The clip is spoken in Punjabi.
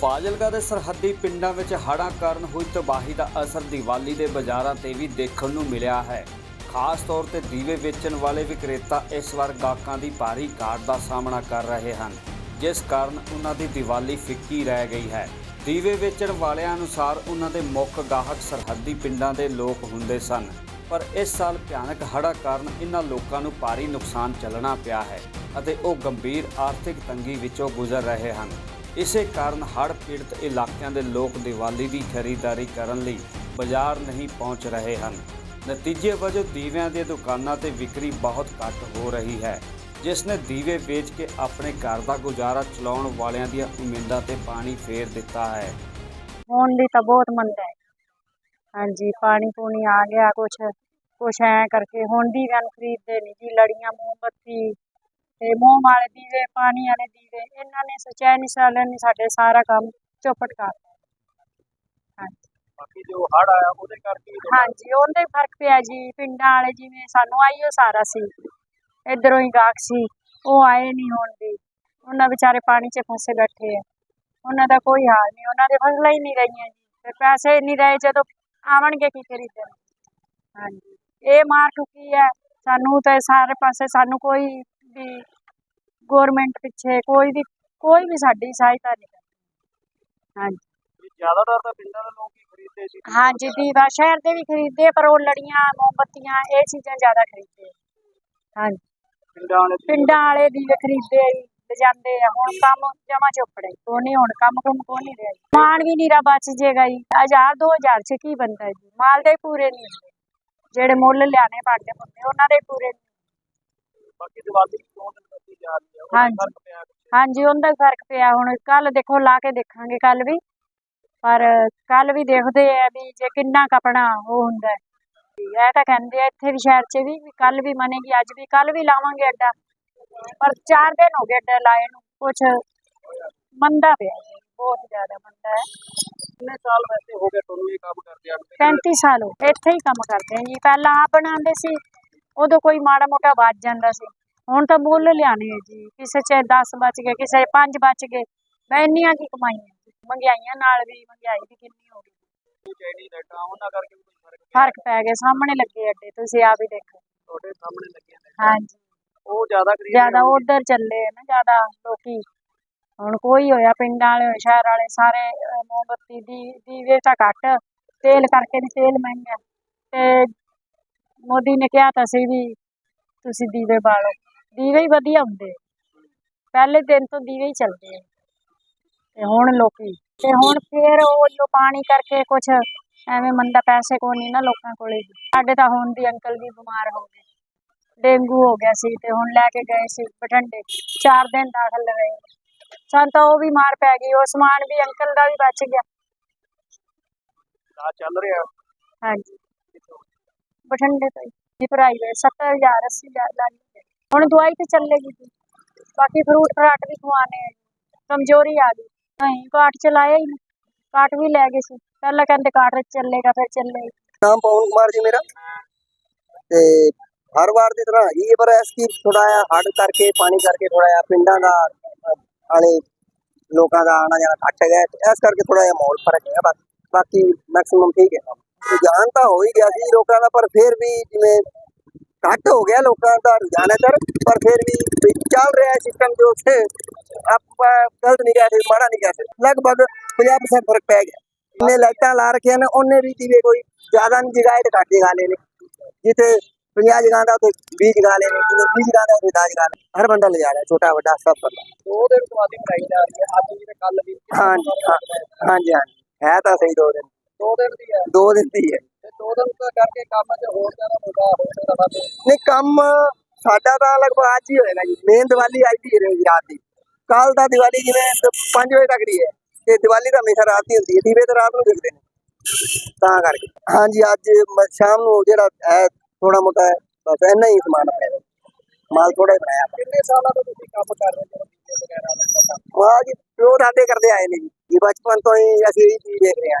ਫਾਜ਼ਿਲਕਾ ਦੇ ਸਰਹੱਦੀ ਪਿੰਡਾਂ ਵਿੱਚ ਹੜ੍ਹਾਂ ਕਾਰਨ ਹੋਈ ਤਬਾਹੀ ਦਾ ਅਸਰ ਦੀਵਾਲੀ ਦੇ ਬਾਜ਼ਾਰਾਂ ਤੇ ਵੀ ਦੇਖਣ ਨੂੰ ਮਿਲਿਆ ਹੈ। ਖਾਸ ਤੌਰ ਤੇ ਦੀਵੇ ਵੇਚਣ ਵਾਲੇ ਵਿਕਰੇਤਾ ਇਸ ਵਾਰ ਗਾਹਕਾਂ ਦੀ ਭਾਰੀ ਘਾਟ ਦਾ ਸਾਹਮਣਾ ਕਰ ਰਹੇ ਹਨ, ਜਿਸ ਕਾਰਨ ਉਹਨਾਂ ਦੀ ਦੀਵਾਲੀ ਫਿੱਕੀ ਰਹਿ ਗਈ ਹੈ। ਦੀਵੇ ਵੇਚਣ ਵਾਲਿਆਂ ਅਨੁਸਾਰ ਉਹਨਾਂ ਦੇ ਮੁੱਖ ਗਾਹਕ ਸਰਹੱਦੀ ਪਿੰਡਾਂ ਦੇ ਲੋਕ ਹੁੰਦੇ ਸਨ, ਪਰ ਇਸ ਸਾਲ ਭਿਆਨਕ ਹੜ੍ਹਾਂ ਕਾਰਨ ਇਹਨਾਂ ਲੋਕਾਂ ਨੂੰ ਭਾਰੀ ਨੁਕਸਾਨ ਚੱਲਣਾ ਪਿਆ ਹੈ ਅਤੇ ਉਹ ਗੰਭੀਰ ਆਰਥਿਕ ਤੰਗੀ ਵਿੱਚੋਂ ਗੁਜ਼ਰ ਰਹੇ ਹਨ। ਇਸੇ ਕਾਰਨ ਹੜ੍ਹ ਪੀੜਤ ਇਲਾਕਿਆਂ ਦੇ ਲੋਕ ਦੀਵਾਲੀ ਦੀ ਖਰੀਦਦਾਰੀ ਕਰਨ ਲਈ ਬਾਜ਼ਾਰ ਨਹੀਂ ਪਹੁੰਚ ਰਹੇ ਹਨ। ਨਤੀਜੇ ਵਜੋਂ ਦੀਵਿਆਂ ਦੀਆਂ ਦੁਕਾਨਾਂ ਤੇ ਵਿਕਰੀ ਬਹੁਤ ਘੱਟ ਹੋ ਰਹੀ ਹੈ, ਜਿਸ ਨੇ ਦੀਵੇ ਵੇਚ ਕੇ ਆਪਣੇ ਘਰ ਦਾ ਗੁਜ਼ਾਰਾ ਚਲਾਉਣ ਵਾਲਿਆਂ ਦੀਆਂ ਉਮੀਦਾਂ ਤੇ ਪਾਣੀ ਫੇਰ ਦਿੱਤਾ ਹੈ। ਹੁਣ ਦੀ ਤਾਂ ਬਹੁਤ ਮੰਦਾ ਹੈ। ਹਾਂਜੀ, ਪਾਣੀ ਪੂਣੀ ਆ ਗਿਆ, ਕੁਛ ਕੁਛ ਐ ਕਰਕੇ ਹੁਣ ਦੀ ਗਨ ਖਰੀਦਦੇ ਨਹੀਂ ਜੀ, ਲੜੀਆਂ, ਮੋਮਬੱਤੀ ਤੇ ਮੋਮ ਵਾਲੇ ਦੀਵੇ ਪਾਣੀ ਵਾਲੇ ਦੀਵੇ ਇਹਨਾਂ ਨੇ ਸਚੈਨੀ ਸਾਲਿਆਂ ਨੇ ਸਾਡੇ ਸਾਰਾ ਕੰਮ ਚੌਪਟ ਕਰ। ਹਾਂਜੀ। ਬਾਕੀ ਜੋ ਹੜ ਆਇਆ ਉਹਦੇ ਕਰਕੇ ਵੀ ਹਾਂਜੀ ਉਹਦੇ ਫ਼ਰਕ ਪਿਆ ਜੀ। ਪਿੰਡਾਂ ਵਾਲੇ ਜਿਵੇਂ ਸਾਨੂੰ ਆਈਓ ਸਾਰਾ ਸੀ। ਇਧਰੋਂ ਹੀ ਗਾਹਕ ਸੀ ਉਹ ਆਏ ਨਹੀਂ ਹੁਣ ਵੀ। ਉਹਨਾਂ ਵਿਚਾਰੇ ਪਾਣੀ 'ਚ ਫਸੇ ਬੈਠੇ ਆ। ਉਹਨਾਂ ਦਾ ਕੋਈ ਹਾਲ ਨਹੀਂ ਉਹਨਾਂ ਦੇ ਫਸਲਾਂ ਹੀ ਨਹੀਂ ਰਹੀਆਂ ਜੀ। ਤੇ ਪੈਸੇ ਨਹੀਂ ਰਹੇ ਜਦੋਂ ਆਵਣਗੇ ਕੀ ਖਰੀਦਣ। ਹਾਂਜੀ। ਇਹ ਮਾਰ ਠੁਕੀ ਹੈ ਸਾਨੂੰ ਤੇ ਸਾਰੇ ਪਾਸੇ ਸਾਨੂੰ ਕੋਈ ਵੀ ਗਵਰਨਮੈਂਟ ਪਿੱਛੇ ਕੋਈ ਵੀ ਕੋਈ ਵੀ ਸਾਡੀ ਸਹਾਇਤਾ ਨਹੀਂ ਕਰਦੀ। ਹਾਂਜੀ। ਜ਼ਿਆਦਾਤਰ ਤਾਂ ਪਿੰਡਾਂ ਦੇ ਲੋਕ ਹੀ ਖਰੀਦਦੇ ਸੀ। ਹਾਂਜੀ ਦੀਵਾ ਸ਼ਹਿਰ ਦੇ ਵੀ ਖਰੀਦਦੇ ਪਰ ਉਹ ਲੜੀਆਂ ਮੋਮਬੱਤੀਆਂ ਇਹ ਚੀਜ਼ਾਂ ਜ਼ਿਆਦਾ ਖਰੀਦਦੇ ਹਾਂਜੀ। ਪਿੰਡਾਂ ਵਾਲੇ ਪਿੰਡਾਂ ਵਾਲੇ ਦੀਵੇ ਖਰੀਦਦੇ ਆ ਜੀ ਲਿਜਾਂਦੇ ਆ। ਹੁਣ ਕੰਮ ਜਮਾ ਚੁੱਪੜੇ ਕੋਈ ਨਹੀਂ ਹੁਣ ਕੰਮ ਕੰਮ ਕੋਈ ਨਹੀਂ ਰਿਹਾ। ਮਾਣ ਵੀ ਨੀਰਾ ਬਚ ਜੇਗਾ ਜੀ। ਹਜ਼ਾਰ 2000 ਚ ਕੀ ਬੰਦਾ ਜੀ? ਮਾਲ ਦੇ ਪੂਰੇ ਨਹੀਂ ਜਿਹੜੇ ਮੁੱਲ ਲਿਆਣੇ ਪੜਦੇ ਹੁੰਦੇ ਉਹਨਾਂ ਦੇ ਪੂਰੇ ਬਾਕੀ ਦੀਵਾਲੀ ਦੋ ਦਿਨ ਬੱਤੀ ਜਾ ਰਹੀ ਹੈ ਉਹਦਾ ਹਾਂਜੀ। ਫ਼ਰਕ ਪਿਆ ਕੁਛ। ਹਾਂਜੀ ਉਹਦਾ ਫ਼ਰਕ ਪਿਆ। ਹੁਣ ਕੱਲ ਦੇਖੋ ਲਾ ਕੇ ਦੇਖਾਂਗੇ ਕੱਲ ਵੀ। ਪਰ ਕੱਲ ਵੀ ਦੇਖਦੇ ਆ ਵੀ ਜੇ ਕਿੰਨਾ ਕਪੜਾ ਉਹ ਹੁੰਦਾ ਹੈ। ਵੀ ਇਹ ਤਾਂ ਕਹਿੰਦੇ ਆ ਇੱਥੇ ਵੀ ਸ਼ਹਿਰ 'ਚ ਵੀ ਕੱਲ ਵੀ ਮੰਨੇਗੀ ਅੱਜ ਵੀ ਕੱਲ ਵੀ ਲਾਵਾਂਗੇ ਅੱਡਾ। ਪਰ 4 ਦਿਨ ਹੋ ਗਏ ਅੱਡਾ ਲਾਏ ਨੂੰ ਕੁਛ ਮੰਦਾ ਪਿਆ। ਜੀ, ਬਹੁਤ ਜ਼ਿਆਦਾ ਮੰਦਾ ਹੈ। ਕਿੰਨੇ ਸਾਲ ਵੈਸੇ ਹੋ ਗਏ ਤੁਹਾਨੂੰ ਇਹ ਕੰਮ ਕਰਦੇ ਆ? 35 ਸਾਲ ਹੋ ਗਏ, ਇੱਥੇ ਹੀ ਕੰਮ ਕਰਦੇ ਆ ਜੀ। ਪਹਿਲਾਂ ਆਪ ਬਣਾਉਂਦੇ ਸੀ ਉਦੋਂ ਕੋਈ ਮਾੜਾ ਮੋਟਾ ਬਚ ਜਾਂਦਾ ਸੀ। ਹੁਣ ਤਾਂ ਮੁੱਲ ਲਿਆਣੇ ਆ ਜੀ। ਕਿਸੇ ਚ 10 ਬਚ ਗਏ ਕਿਸੇ ਚ 5 ਬਚ ਗਏ। ਮੈਂ ਇੰਨੀਆਂ ਕੀ ਕਮਾਈਆਂ। ਮਹਿੰਗਾਈਆਂ ਨਾਲ ਵੀ ਮਹਿੰਗਾਈ ਵੀ ਕਿੰਨੀ ਹੋ ਗਈ। ਚਾਈਨੀ ਲਾਈਟਾਂ ਉਹਨਾਂ ਕਰਕੇ ਵੀ ਕੋਈ ਫ਼ਰਕ ਫ਼ਰਕ ਪੈ ਗਿਆ। ਸਾਹਮਣੇ ਲੱਗੇ ਅੱਡੇ ਤੁਸੀਂ ਆਪ ਹੀ ਦੇਖੋ। ਤੁਹਾਡੇ ਸਾਹਮਣੇ ਲੱਗੀਆਂ ਨੇ ਹਾਂਜੀ। ਉਹ ਜ਼ਿਆਦਾ ਖਰੀਦ ਜ਼ਿਆਦਾ ਉਧਰ ਚੱਲੇ ਨਾ ਜ਼ਿਆਦਾ ਲੋਕੀ। ਹੁਣ ਕੋਈ ਹੋਇਆ ਪਿੰਡਾਂ ਵਾਲੇ ਹੋਏ ਸ਼ਹਿਰ ਵਾਲੇ ਸਾਰੇ ਮੋਮਬੱਤੀ ਦੀ ਦੀਵੇ ਤਾਂ ਘੱਟ। ਤੇਲ ਕਰਕੇ ਵੀ ਤੇਲ ਮਹਿੰਗਾ। ਤੇ ਮੋਦੀ ਨੇ ਕਿਹਾ ਤਾਂ ਸੀ ਵੀ ਤੁਸੀਂ ਦੀਵੇ ਬਾਲੋ। ਦੀਵੇ ਹੀ ਵਧੀਆ ਹੁੰਦੇ। ਪਹਿਲੇ ਦਿਨ ਤੋਂ ਦੀਵੇ ਹੀ ਚੱਲਦੇ ਆ। ਤੇ ਹੁਣ ਲੋਕੀ ਤੇ ਹੁਣ ਫੇਰ ਉਹ ਜੋ ਪਾਣੀ ਕਰਕੇ ਕੁਛ ਐਵੇਂ ਮੰਦਾ ਪੈਸੇ ਕੋਈ ਨਹੀਂ ਨਾ ਲੋਕਾਂ ਕੋਲੇ। ਸਾਡੇ ਤਾਂ ਹੁਣ ਦੀ ਅੰਕਲ ਵੀ ਬਿਮਾਰ ਹੋ ਗਏ। ਡੇਂਗੂ ਹੋ ਗਿਆ ਸੀ ਤੇ ਹੁਣ ਲੈ ਕੇ ਗਏ ਸੀ ਬਠਿੰਡੇ। 4 ਦਿਨ ਦਾਖਲ ਰਹੇ ਸਾਨੂੰ ਤਾਂ ਉਹ ਵੀ ਮਾਰ ਪੈ ਗਈ। ਉਹ ਸਮਾਨ ਵੀ ਅੰਕਲ ਦਾ ਵੀ ਬਚ ਗਿਆ। ਆ ਚੱਲ ਰਿਹਾ। ਹਾਂਜੀ। ਬਠਿੰਡੇ ਤੋਂ ਹੀ ਪ੍ਰਾਈਵੇਟ 70000 80000 ਲੱਗ ਗਏ ਹੁਣ ਦਵਾਈ ਤੇ ਚੱਲੇਗੀ ਜੀ। ਬਾਕੀ ਫਰੂਟ ਫਰਾਟ ਵੀ ਖਵਾਣੇ ਆ ਕਮਜ਼ੋਰੀ ਆ ਗਈ। ਨਹੀਂ ਕਾਟ ਚਲਾਇਆ ਹੀ ਨਹੀਂ। ਕਾਟ ਵੀ ਲੈ ਗਏ ਸੀ। ਪਹਿਲਾਂ ਕਹਿੰਦੇ ਕਾਟ ਚੱਲੇਗਾ ਫਿਰ ਚੱਲੇਗਾ। ਨਾਮ ਪਵਨ ਕੁਮਾਰ ਜੀ ਮੇਰਾ। ਤੇ ਹਰ ਵਾਰ ਦੀ ਤਰ੍ਹਾਂ ਹੀ ਪਰ ਐਸਕੀ ਥੋੜਾ ਜਿਹਾ ਹੜ ਕਰਕੇ ਪਾਣੀ ਕਰਕੇ ਥੋੜਾ ਜਿਹਾ ਪਿੰਡਾਂ ਦਾ ਅਹ, ਵਾਲੇ ਲੋਕਾਂ ਦਾ ਆਣਾ ਜਾਣਾ ਘੱਟ ਹੈਗਾ। ਤੇ ਇਸ ਕਰਕੇ ਥੋੜਾ ਜਿਹਾ ਮਾਹੌਲ ਫ਼ਰਕ ਹੈ ਬਸ। ਬਾਕੀ ਮੈਕਸਿਮਮ ਠੀਕ ਹੈ। ਰੁਝਾਨ ਤਾਂ ਹੋ ਹੀ ਗਿਆ ਸੀ ਲੋਕਾਂ ਦਾ ਪਰ ਫਿਰ ਵੀ ਜਿਵੇਂ ਘੱਟ ਹੋ ਗਿਆ ਲੋਕਾਂ ਦਾ ਰੁਝਾਨ ਇੱਧਰ ਪਰ ਫਿਰ ਵੀ ਚੱਲ ਰਿਹਾ ਹੈ ਸਿਸਟਮ ਜੋ ਉੱਥੇ ਆਪਾਂ ਗਲਤ ਨਹੀਂ ਕਹਿ ਸਕਦੇ ਮਾੜਾ ਨਹੀਂ ਕਹਿ ਸਕਦੇ। ਲਗਭਗ 50% ਫ਼ਰਕ ਪੈ ਗਿਆ। ਨੇ ਲਾਈਟਾਂ ਲਾ ਰੱਖੀਆਂ ਨੇ ਉਹਨੇ ਵੀ ਦੀਵੇ ਕੋਈ ਜ਼ਿਆਦਾ ਨਹੀਂ ਜਗਾਏ ਤੇ ਘੱਟ ਜਗਾ ਨੇ। ਜਿੱਥੇ 50 ਜਗਾਉਂਦਾ ਉੱਥੇ 20 ਜਗਾ ਲਏ ਨੇ ਜਿੱਥੇ 20 ਜਗਾਉਂਦਾ ਉੱਥੇ 10 ਜਗਾ ਲਏ ਹਰ ਬੰਦਾ ਲਿਜਾ ਰਿਹਾ ਛੋਟਾ ਵੱਡਾ ਸਭ ਬੰਦਾ। ਦੋ ਦਿਨ ਦੀਵਾਲੀ ਮਨਾਈ ਜਾ ਰਹੀ ਹੈ ਅੱਜ ਵੀ ਕੱਲ ਵੀ। ਹਾਂਜੀ ਹਾਂ- ਹਾਂਜੀ ਹਾਂਜੀ। ਹੈ ਤਾਂ ਸਹੀ ਦੋ ਦਿਨ। ਦੋ ਦਿਨ ਦੀ ਹੈ। ਦੋ ਦਿਨ ਦੀ ਹੈ। ਤੇ ਦੋ ਦਿਨ ਦਾ ਕਰਕੇ ਕੰਮ 'ਚ ਹੋਰ ਜ਼ਿਆਦਾ ਮੁੱਦਾ ਹੋ ਸਕਦਾ ਵਾ ਤੇ ਨਹੀਂ ਕੰਮ ਸਾਡਾ ਤਾਂ ਲਗਭਗ ਅੱਜ ਹੀ ਹੋਏਗਾ ਜੀ। ਮੇਨ ਦੀਵਾਲੀ ਅੱਜ ਦੀ ਰਹੇਗੀ ਰਾਤ ਦੀ। ਕੱਲ ਦਾ ਦੀਵਾਲੀ ਜਿਵੇਂ 5 ਵਜੇ ਤੱਕ ਦੀ ਹੈ। ਤੇ ਦੀਵਾਲੀ ਤਾਂ ਹਮੇਸ਼ਾ ਰਾਤ ਹੀ ਹੁੰਦੀ ਹੈ। ਦੀਵੇ ਤਾਂ ਰਾਤ ਨੂੰ ਦਿਖਦੇ ਨੇ। ਤਾਂ ਕਰਕੇ। ਹਾਂਜੀ ਅੱਜ ਸ਼ਾਮ ਨੂੰ ਜਿਹੜਾ ਹੈ ਥੋੜਾ ਮੋਟਾ ਬਸ ਇੰਨਾ ਹੀ ਸਮਾਨ ਆਪਣੇ ਕੋਲ। ਮਾਲ ਥੋੜਾ ਹੀ ਬਣਾਇਆ। ਕਿੰਨੇ ਸਾਲਾਂ ਤੋਂ ਤੁਸੀਂ ਕੰਮ ਕਰ ਰਹੇ ਹੋ? ਵਗੈਰਾ ਦਾ? ਵਾਹ ਜੀ ਪਿਓ ਦਾਦੇ ਕਰਦੇ ਆਏ ਨੇ ਜੀ। ਬਚਪਨ ਤੋਂ ਹੀ ਅਸੀਂ ਇਹ ਚੀਜ਼ ਦੇਖ ਰਹੇ ਹਾਂ